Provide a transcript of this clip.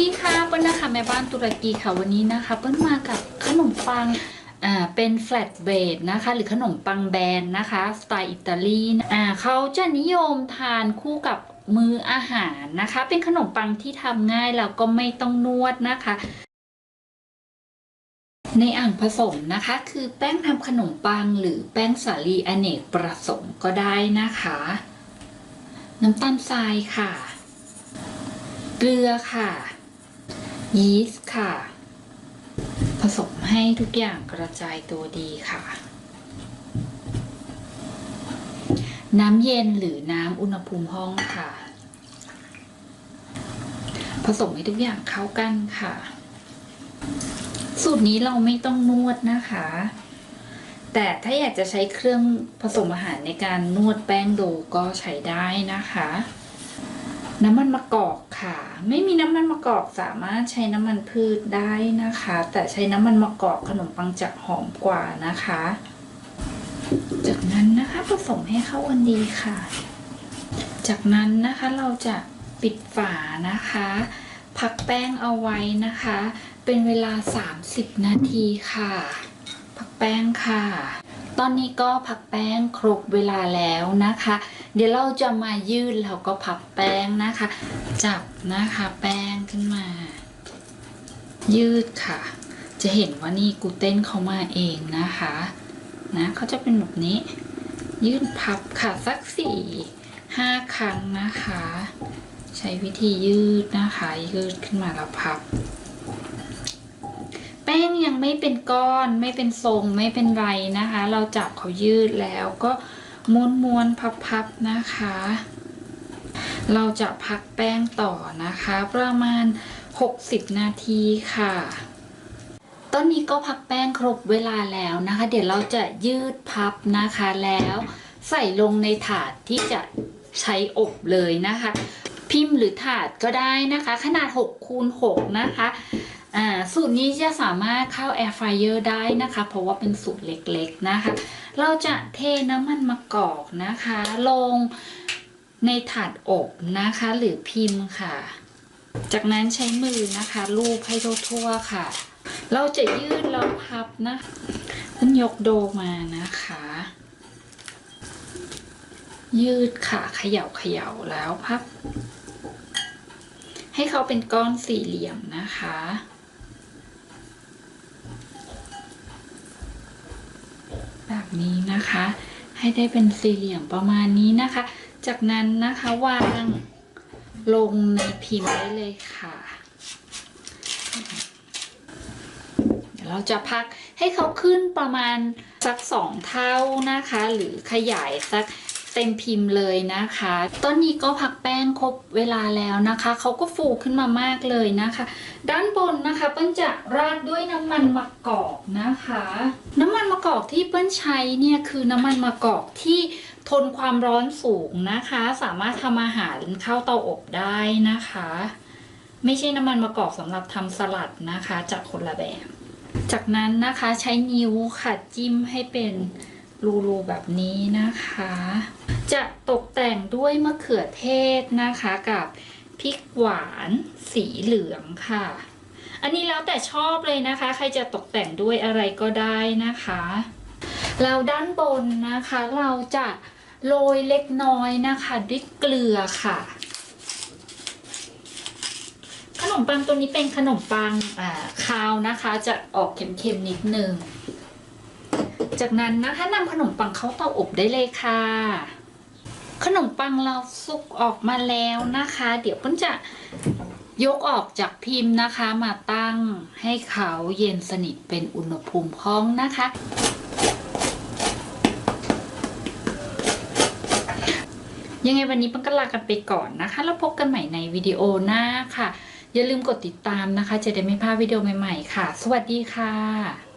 ดีค่ะเปิ้ลนะคะแม่บ้านตุรกีค่ะวันนี้นะคะ เปิ้ลมากับขนมปังอ่าเป็นแฟลตเบรดนะคะ หรือขนมปังแบนนะคะสไตล์อิตาลีอ่าเขาจะนิยมทานคู่กับมื้ออาหารนะคะ เป็นขนมปังที่ทำง่ายแล้วก็ไม่ต้องนวดนะคะ ในอ่างผสมนะคะ คือแป้งทำขนมปังหรือแป้งสาลีอเนกประสงค์ก็ได้นะคะ น้ำตาลทรายค่ะ เกลือค่ะ ยีสต์ค่ะ ผสมให้ทุกอย่างกระจายตัวดีค่ะ น้ำเย็นหรือน้ำอุณหภูมิห้องค่ะ ผสมให้ทุกอย่างเข้ากันค่ะ สูตรนี้เราไม่ต้องนวดนะคะ แต่ถ้าอยากจะใช้เครื่องผสมอาหารในการนวดแป้งโดก็ใช้ได้นะคะ น้ำมันมะกอกค่ะ ไม่มีน้ำมันมะกอกสามารถใช้น้ำมันพืชได้นะคะ แต่ใช้น้ำมันมะกอกขนมปังจะหอมกว่านะคะ จากนั้นนะคะผสมให้เข้ากันดีค่ะ จากนั้นนะคะเราจะปิดฝานะคะ พักแป้งเอาไว้นะคะ เป็นเวลา 30 นาทีค่ะ พักแป้งค่ะ ตอนนี้ก็พักแป้งครบเวลาแล้วนะคะ เดี๋ยวเราจะมายืดแล้วก็พับแป้งนะคะ จับนะคะแป้งขึ้นมา ยืดค่ะ จะเห็นว่านี่กูเต้นเขามาเองนะคะนะเขาจะเป็นแบบนี้ ยืดพับค่ะสักสี่ห้าครั้งนะคะ ใช้วิธียืดนะคะ ยืดขึ้นมาแล้วพับ ป้งยังไม่เป็นก้อน ไม่เป็นทรงไม่เป็นไรนะคะ เราจับเขายืดแล้วก็ม้วนม้วนพับพับๆนะคะ เราจะพักแป้งต่อนะคะ ประมาณ 60 นาทีค่ะตอนนี้ก็พักแป้งครบเวลาแล้วนะคะ เดี๋ยวเราจะยืดพับนะคะแล้วใส่ลงในถาดที่จะใช้อบเลยนะคะ พิมพ์หรือถาดก็ได้นะคะ ขนาด6คูณ6นะคะ อ่าสูตรนี้จะสามารถเข้า Air Fryer ได้นะคะ เพราะว่าเป็นสูตรเล็กๆนะคะ เราจะเทน้ำมันมะกอกนะคะ ลงในถาดอบนะคะ หรือพิมพ์ค่ะ จากนั้นใช้มือนะคะลูบให้ทั่วๆค่ะ เราจะยืดแล้วพับนะขึ้นยกโดมานะคะ ยืดค่ะเขย่าเขย่าแล้วพับให้เขาเป็นก้อนสี่เหลี่ยมนะคะ แบบ นี้นะคะ ให้ได้เป็นสี่เหลี่ยมประมาณนี้นะคะ จากนั้นนะคะวางลงในพิมพ์ได้เลยค่ะ เดี๋ยวเราจะพักให้เขาขึ้นประมาณสักสองเท่านะคะ หรือขยายสัก เต็มพิมพ์เลยนะคะตอนนี้ก็พักแป้งครบเวลาแล้วนะคะ เขาก็ฟูขึ้นมามากเลยนะคะ ด้านบนนะคะ เปิ้ลจะราดด้วยน้ำมันมะกอกนะคะ น้ำมันมะกอกที่เปิ้ลใช้เนี่ยคือน้ำมันมะกอกที่ทนความร้อนสูงนะคะ สามารถทำอาหารเข้าเตาอบได้นะคะ ไม่ใช่น้ำมันมะกอกสำหรับทำสลัดนะคะจากคนละแบบ จากนั้นนะคะใช้นิ้วค่ะจิ้มให้เป็น รูๆแบบนี้นะคะ จะตกแต่งด้วยมะเขือเทศนะคะกับพริกหวานสีเหลืองค่ะ อันนี้แล้วแต่ชอบเลยนะคะ ใครจะตกแต่งด้วยอะไรก็ได้นะคะแล้วด้านบนนะคะเราจะโรยเล็กน้อยนะคะด้วยเกลือค่ะ ขนมปังตัวนี้เป็นขนมปังอ่าคาวนะคะ จะออกเค็มๆนิดนึง จากนั้นนะคะนำขนมปังเข้าเตาอบได้เลยค่ะ ขนมปังเราสุกออกมาแล้วนะคะ เดี๋ยวเปิ้ลจะยกออกจากพิมพ์นะคะมาตั้งให้เขาเย็นสนิทเป็นอุณหภูมิห้องนะคะ ยังไงวันนี้ปิ้ลก็ลากันไปก่อนนะคะ แล้วพบกันใหม่ในวิดีโอหน้าค่ะ อย่าลืมกดติดตามนะคะ จะได้ไม่พลาดวิดีโอใหม่ๆค่ะ สวัสดีค่ะ